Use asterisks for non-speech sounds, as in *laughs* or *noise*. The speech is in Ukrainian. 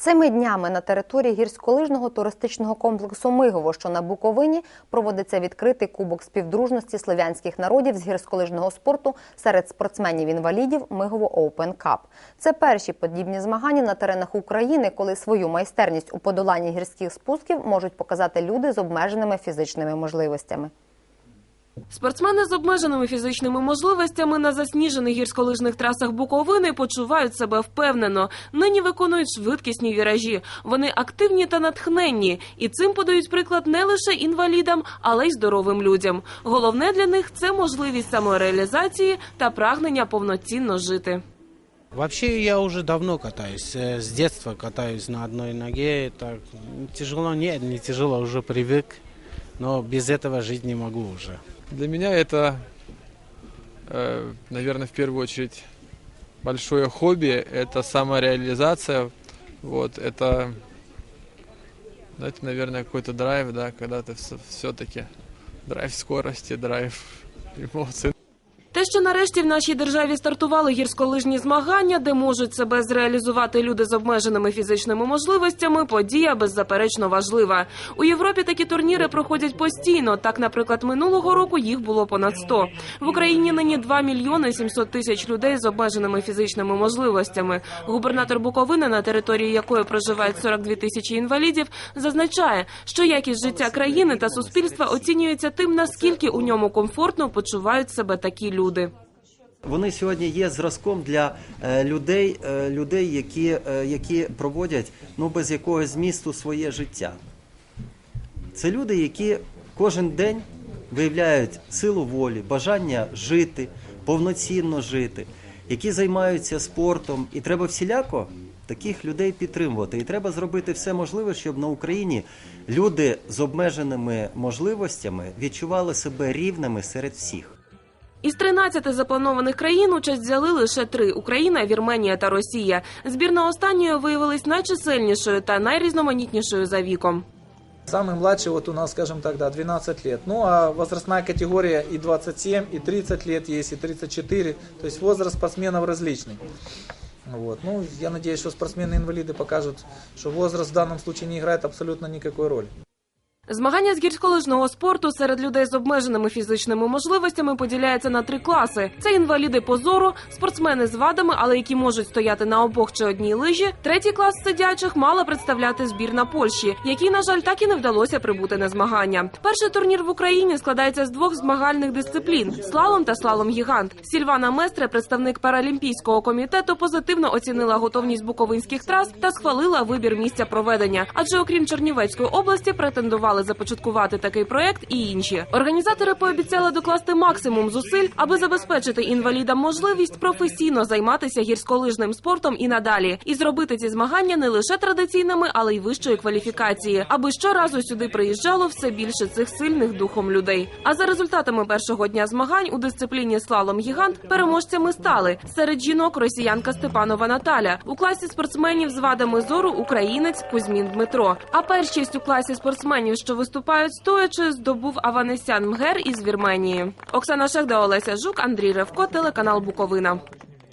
Цими днями на території гірськолижного туристичного комплексу Мигово, що на Буковині, проводиться відкритий кубок співдружності слов'янських народів з гірськолижного спорту серед спортсменів-інвалідів Мигово Open Cup. Це перші подібні змагання на теренах України, коли свою майстерність у подоланні гірських спусків можуть показати люди з обмеженими фізичними можливостями. Спортсмени з обмеженими фізичними можливостями на засніжених гірськолижних трасах Буковини почувають себе впевнено. Нині виконують швидкісні віражі. Вони активні та натхненні, і цим подають приклад не лише інвалідам, але й здоровим людям. Головне для них це можливість самореалізації та прагнення повноцінно жити. Вообще я уже давно катаюсь, э, с детства катаюсь на одной ноге. Это тяжело, нет, не тяжело, уже привык, но без этого жить не могу уже. Для меня это, э, наверное, в первую очередь большое хобби, это самореализация, вот, это, знаете, наверное, какой-то драйв, да, когда ты все-таки драйв скорости, драйв *laughs* эмоций. Те, що нарешті в нашій державі стартували гірськолижні змагання, де можуть себе зреалізувати люди з обмеженими фізичними можливостями, подія беззаперечно важлива. У Європі такі турніри проходять постійно. Так, наприклад, минулого року їх було понад 100. В Україні нині 2 мільйони 700 тисяч людей з обмеженими фізичними можливостями. Губернатор Буковини, на території якої проживають 42 тисячі інвалідів, зазначає, що якість життя країни та суспільства оцінюється тим, наскільки у ньому комфортно почувають себе такі люди. Вони сьогодні є зразком для е, людей, е, людей, які, е, які проводять ну, без якогось змісту своє життя. Це люди, які кожен день виявляють силу волі, бажання жити, повноцінно жити, які займаються спортом. І треба всіляко таких людей підтримувати. І треба зробити все можливе, щоб на Україні люди з обмеженими можливостями відчували себе рівними серед всіх. Із 13 запланованих країн участь взяли лише три: Україна, Вірменія та Росія. Збірна останньої виявилась найчисельнішою та найрізноманітнішою за віком. Самый младший вот у нас, скажем так, да, 12 лет. Ну а возрастная категория и 27, и 30 лет есть, и 34. То есть возраст спортсменов различный. Вот. Ну, я надеюсь, что спортсмены-инвалиды покажут, что возраст в данном случае не играет абсолютно никакой роли. Змагання з гірськолижного спорту серед людей з обмеженими фізичними можливостями поділяється на три класи: це інваліди по зору, спортсмени з вадами, але які можуть стояти на обох чи одній лижі. Третій клас сидячих мала представляти збірна Польщі, якій, на жаль, так і не вдалося прибути на змагання. Перший турнір в Україні складається з двох змагальних дисциплін: слалом та слалом гігант. Сільвана Местре, представник паралімпійського комітету, позитивно оцінила готовність буковинських трас та схвалила вибір місця проведення. Адже окрім Чернівецької області претендували започаткувати такий проект і інші. Організатори пообіцяли докласти максимум зусиль, аби забезпечити інвалідам можливість професійно займатися гірськолижним спортом і надалі, і зробити ці змагання не лише традиційними, але й вищої кваліфікації, аби щоразу сюди приїжджало все більше цих сильних духом людей. А за результатами першого дня змагань у дисципліні слалом гігант переможцями стали серед жінок росіянка Степанова Наталя у класі спортсменів з вадами зору українець Кузьмін Дмитро. А першість у класі спортсменів, що виступають стоячи, здобув Аванесян Мгер із Вірменії. Оксана Шехда, Олеся Жук, Андрій Ревко, телеканал Буковина.